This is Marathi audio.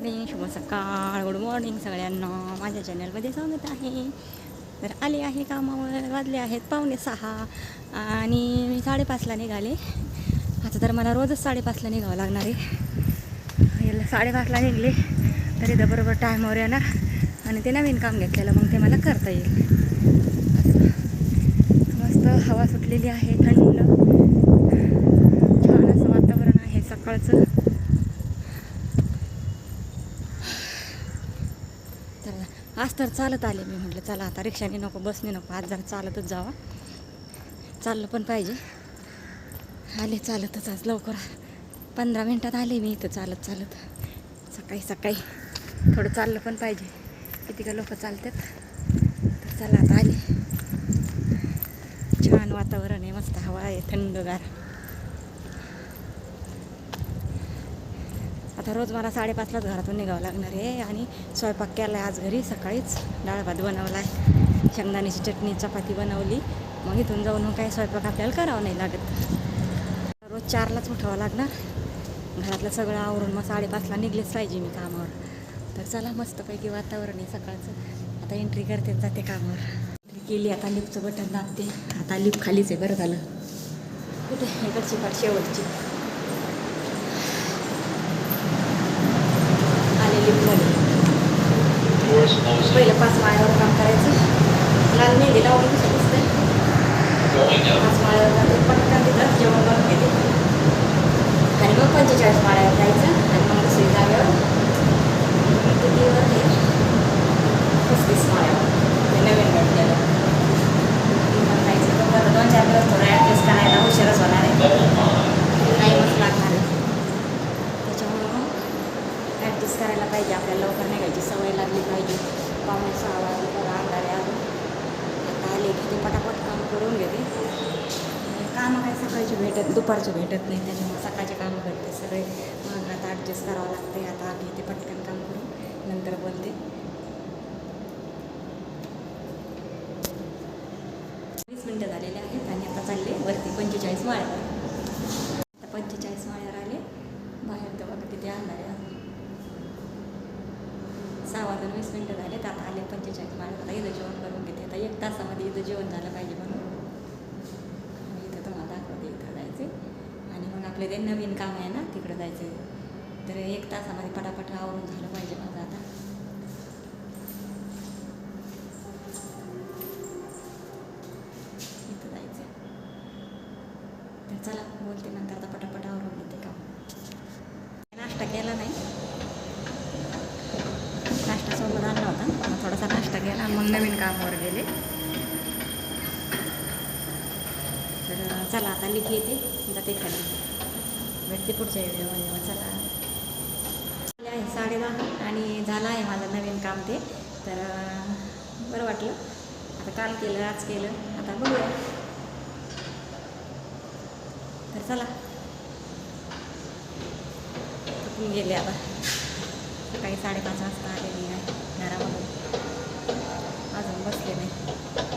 मॉर्निंग शुभ सकाळ गुड मॉर्निंग सगळ्यांना. माझ्या चॅनलमध्ये स्वागत आहे. तर आले आहे कामावर वाजले आहेत पावणे सहा आणि मी साडेपाचला निघाले. आता तर मला रोजच साडेपाचला निघावं लागणार आहे. याला साडेपाचला निघले तरी तर बरोबर टायमावर येणार आणि ते नवीन काम घेतलेलं मग ते मला करता येईल. मस्त हवा सुटलेली आहे थंड. छान असं वातावरण आहे सकाळचं तर आज तर चालत आले मी म्हटलं चला आता रिक्षाने नको बसने नको आज जरा चालतच जावा. चाललं पण पाहिजे. आले चालतच आज लवकर. पंधरा मिनटात आले मी इथं चालत चालत. सकाळी सकाळी थोडं चाललं पण पाहिजे. किती का लोक चालतात? तर चला आता आले. छान वातावरण आहे मस्त हवा आहे थंडगार. आता रोज मला साडेपाचलाच घरातून निघावं लागणार आहे आणि स्वयंपाक केला आहे आज घरी सकाळीच डाळ भात बनवला आहे शेंगदाण्याची चटणी चपाती बनवली. मग इथून जाऊन मग काही स्वयंपाक आपल्याला करावा नाही लागत. रोज चारलाच उठावं लागणार. घरातलं सगळं आवरून मग साडेपाचला निघलेच पाहिजे मी कामावर. तर चला मस्तपैकी वातावरण आहे सकाळचं. आता एंट्री करते जाते कामावर. एंट्री केली आता लिफ्टचं बटन दाबते आता लिफ्ट खालीच आहे बरं झालं. कुठे? इकडची पाठ शेवटची. पाच माळ्यावर काम करायचं. लाल मेहंदी लावून कसं दिसतंय. पाच माळ्यावर जाते पटकन तिथं जेवण करून घेते आणि मग पंचेचाळीस माळ्यावर जायचं आणि मग दुसरी जागेवर कितीवर हे पस्तीस माळ्यावर ते नवीन भेटलेलं. मग जायचं तर आता दोन चार दिवस थोडं ॲडजस्ट करायला उशीरच होणार आहे. Level टाईमच लागणार आहे. त्याच्यामुळं मग ॲडजस्ट करायला पाहिजे. आपल्याला लवकर निघायची सवय लागली पाहिजे. पावणे सहा वाजले तर अंधार अजून आता आले की ते पटापट काम करून घेते. कामं काय सकाळची भेटत दुपारची भेटत नाही त्याच्यामुळे सकाळचे कामं भेटते सगळे. मग आता ॲडजस्ट करावं लागते आता आली ते पटकन काम करून नंतर बोलते. वीस मिनटं झालेले आहेत आणि आता चालले वरती पंचेचाळीस माळ्यावर आता पंचेचाळीस माळ्यावर आले बाहेर तर बघा किती अंधार आहे. वाजून वीस मिनटं झाले तर आता आले पंचेचाळीस. माळ्यावर आता इथं जेवण करून घेते. आता एक तासामध्ये इथं जेवण झालं पाहिजे म्हणून. आणि इथं तुम्हाला दाखवते इथं जायचे आणि मग आपले ते नवीन काम आहे ना तिकडं जायचं तर एक तासामध्ये पटापट आवरून झालं पाहिजे माझं आता. इथं जायचं तर चला बोलते नंतर आता पटापट आवरून घेते काम. नाश्ता केला नाही नाश्ता सोबत आणला होता मग गेला मग नवीन कामावर गेले. तर चला आता लिखी येते. जाते खाली. भेटते पुढच्या व्हिडिओमध्ये. चला. आहे साडे दहा आणि झालं आहे माझं नवीन काम ते. तर बरं वाटलं. आता काल केलं आज केलं. आता बघूया. तर चला. गेले आता. सकाळी साडेपाच वाजता बसले मी.